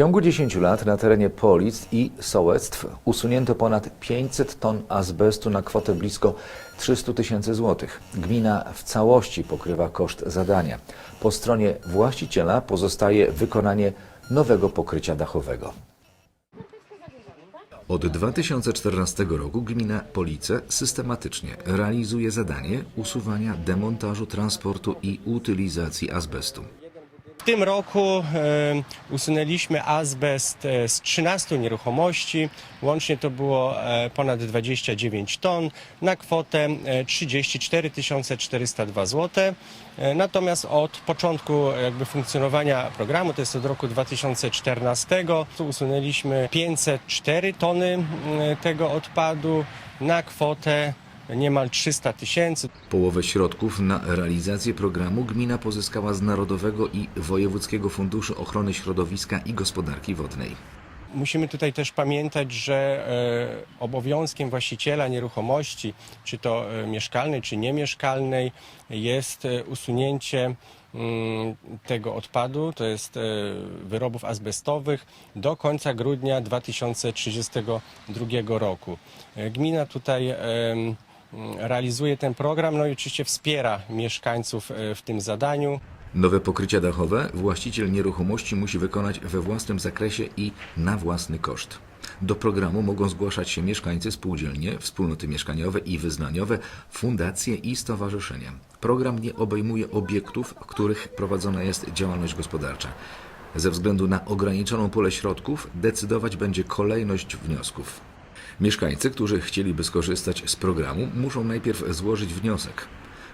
ciągu 10 lat na terenie Polic i sołectw usunięto ponad 500 ton azbestu na kwotę blisko 300 tysięcy złotych. Gmina w całości pokrywa koszt zadania. Po stronie właściciela pozostaje wykonanie nowego pokrycia dachowego. Od 2014 roku gmina Police systematycznie realizuje zadanie usuwania, demontażu, transportu i utylizacji azbestu. W tym roku e, usunęliśmy azbest e, z 13 nieruchomości. Łącznie to było e, ponad 29 ton na kwotę e, 34 402 zł. E, Natomiast od początku jakby funkcjonowania programu, to jest od roku 2014, tu usunęliśmy 504 tony tego odpadu na kwotę niemal 300 tysięcy. Połowę środków na realizację programu gmina pozyskała z Narodowego i Wojewódzkiego Funduszu Ochrony Środowiska i Gospodarki Wodnej. Musimy tutaj też pamiętać, że e, obowiązkiem właściciela nieruchomości, czy to e, mieszkalnej, czy niemieszkalnej, jest e, usunięcie mm, tego odpadu, to jest wyrobów azbestowych, do końca grudnia 2032 roku. Gmina tutaj realizuje ten program, no i oczywiście wspiera mieszkańców e, w tym zadaniu. Nowe pokrycia dachowe właściciel nieruchomości musi wykonać we własnym zakresie i na własny koszt. Do programu mogą zgłaszać się mieszkańcy, spółdzielnie, wspólnoty mieszkaniowe i wyznaniowe, fundacje i stowarzyszenia. Program nie obejmuje obiektów, w których prowadzona jest działalność gospodarcza. Ze względu na ograniczoną pulę środków decydować będzie kolejność wniosków. Mieszkańcy, którzy chcieliby skorzystać z programu, muszą najpierw złożyć wniosek.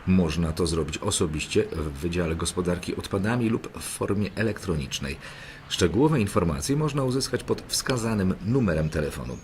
Można to zrobić osobiście w Wydziale Gospodarki Odpadami lub w formie elektronicznej. Szczegółowe informacje można uzyskać pod wskazanym numerem telefonu.